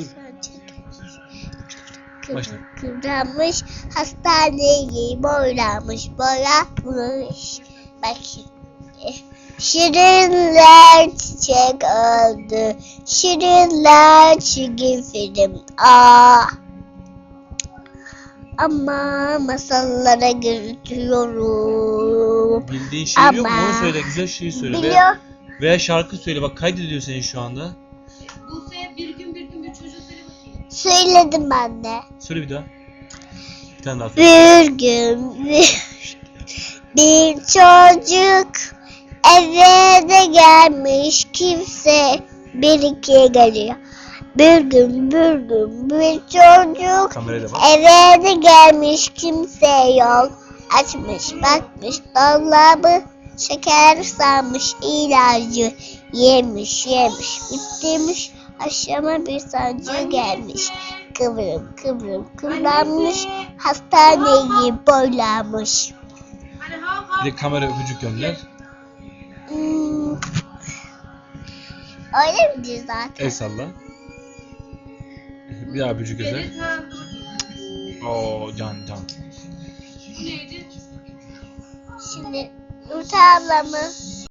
dur. Başla. Kıvranmış, hastaneyi boylamış, boyamış. Bak şimdi. Şirinler çiçek aldı, şirinler çizgi film. Aa. Ama masallara götürüyorum. Bildiğin şiir yok mu? Ama- Onu söyle. Güzel şiir söyle. Veya, Biliyor. veya şarkı söyle. Bak kaydediyor seni şu anda. Söyledim ben de. Söyle bir daha. Bir tane daha söyle. Bir gün bir, bir çocuk eve de gelmiş kimse bir ikiye geliyor. Bir gün bir gün bir çocuk Kameraya da bak. eve de gelmiş kimse yok. Açmış bakmış dolabı şeker sanmış ilacı yemiş yemiş bitirmiş akşama bir sancı gelmiş. Kıvrım kıvrım kıvranmış hastaneyi boylamış. Bir de kamera öpücük gönder. Hmm. Öyle mi zaten? El salla. Bir daha öpücük gönder. Oo can can. Şimdi Nurten ablamı